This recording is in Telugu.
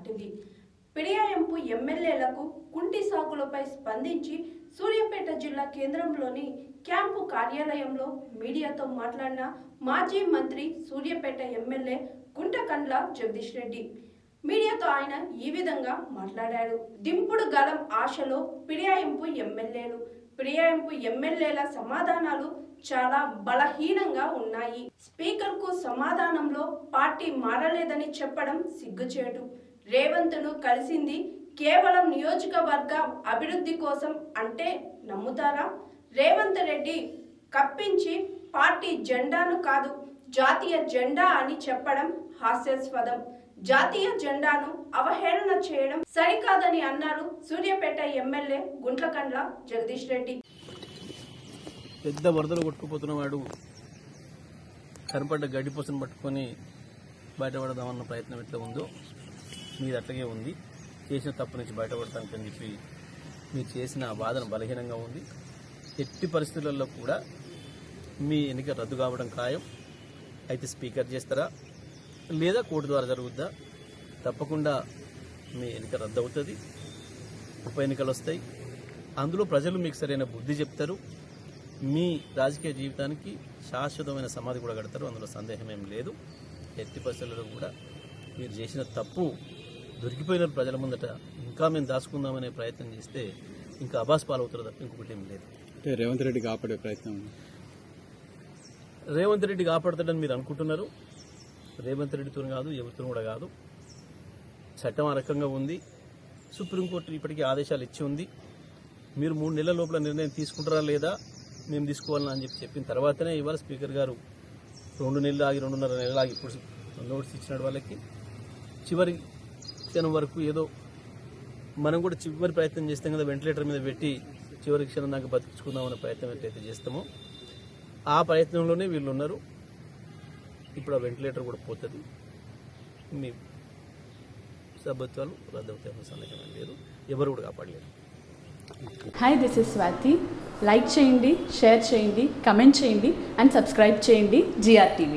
దాటింది పిడియాయింపు ఎమ్మెల్యేలకు కుంటి సాగులపై స్పందించి సూర్యాపేట జిల్లా కేంద్రంలోని క్యాంపు కార్యాలయంలో మీడియాతో మాట్లాడిన మాజీ మంత్రి సూర్యాపేట ఎమ్మెల్యే గుంటకండ్ల జగదీష్ రెడ్డి. మీడియాతో ఆయన ఈ విధంగా మాట్లాడారు. దింపుడు గలం ఆశలో పిడియాయింపు ఎమ్మెల్యేలు. పిడియాయింపు ఎమ్మెల్యేల సమాధానాలు చాలా బలహీనంగా ఉన్నాయి. స్పీకర్కు సమాధానంలో పార్టీ మారలేదని చెప్పడం సిగ్గుచేటు. రేవంత్ను కలిసింది కేవలం నియోజకవర్గ అభివృద్ధి కోసం అంటే నమ్ముతారా? రేవంత్ రెడ్డి కప్పించి పార్టీ జెండాను కాదు జాతీయ జెండా అని చెప్పడం హాస్యాస్పదం. జాతీయ జెండాను అవహేళన చేయడం సరికాదని అన్నారు సూర్యాపేట ఎమ్మెల్యే గుంట్లకండ్ల జగదీష్ రెడ్డి. పెద్ద వరదలు కొట్టుకుపోతున్నవాడు కనపడ్డ గడ్డి పూసను పట్టుకొని బయటపడదామన్న ప్రయత్నం ఎట్లా ఉందో మీరు అట్లాగే ఉంది. చేసిన తప్పు నుంచి బయటపడటానికి అని చెప్పి మీరు చేసిన ఆ వాదన బలహీనంగా ఉంది. ఎట్టి పరిస్థితులలో కూడా మీ ఎన్నిక రద్దు కావడం ఖాయం. అయితే స్పీకర్ చేస్తారా? లేదా కోర్టు ద్వారా జరుగుద్దా? తప్పకుండా మీ ఎన్నిక రద్దు అవుతుంది ఉప ఎన్నికలు వస్తాయి. అందులో ప్రజలు మీకు సరైన బుద్ధి చెప్తారు. మీ రాజకీయ జీవితానికి శాశ్వతమైన సమాధి కూడా కడతారు. అందులో సందేహం ఏం లేదు. ఎట్టి పరిస్థితుల్లో కూడా మీరు చేసిన తప్పు దొరికిపోయిన ప్రజల ముందట ఇంకా మేము దాచుకుందామనే ప్రయత్నం చేస్తే ఇంకా అబాస్ పాలవుతారు తప్ప ఇంకొకటి ఏం లేదు. అంటే రేవంత్ రెడ్డి కాపాడే ప్రయత్నం. రేవంత్ రెడ్డి కాపాడతాడని మీరు అనుకుంటున్నారు. రేవంత్ రెడ్డితో కాదు ఎవరితో కూడా కాదు. చట్టం ఆ రకంగా ఉంది. సుప్రీంకోర్టు ఇప్పటికీ ఆదేశాలు ఇచ్చి ఉంది. మీరు మూడు నెలల లోపల నిర్ణయం తీసుకుంటారా లేదా మేము తీసుకోవాలని అని చెప్పి చెప్పిన తర్వాతనే ఇవాళ స్పీకర్ గారు రెండు నెలలు ఆగి రెండున్నర నెలలు ఆగి ఇప్పుడు నోటీస్ ఇచ్చినాడు వాళ్ళకి. చివరి క్షణం వరకు ఏదో మనం కూడా చివరి ప్రయత్నం చేస్తాం కదా వెంటిలేటర్ మీద పెట్టి చివరి క్షణం దాకా బతికించుకుందామనే ప్రయత్నం ఎట్లయితే చేస్తామో ఆ ప్రయత్నంలోనే వీళ్ళు ఉన్నారు. ఇప్పుడు ఆ వెంటిలేటర్ కూడా పోతుంది. మీ సభ్యత్వాలు రద్దవుతాయన్న సందేహం లేదు. ఎవరు కూడా కాపాడలేరు. Hi this is Swathi like చేయండి షేర్ చేయండి కమెంట్ చేయండి అండ్ సబ్స్క్రైబ్ చేయండి జిఆర్ టీవీ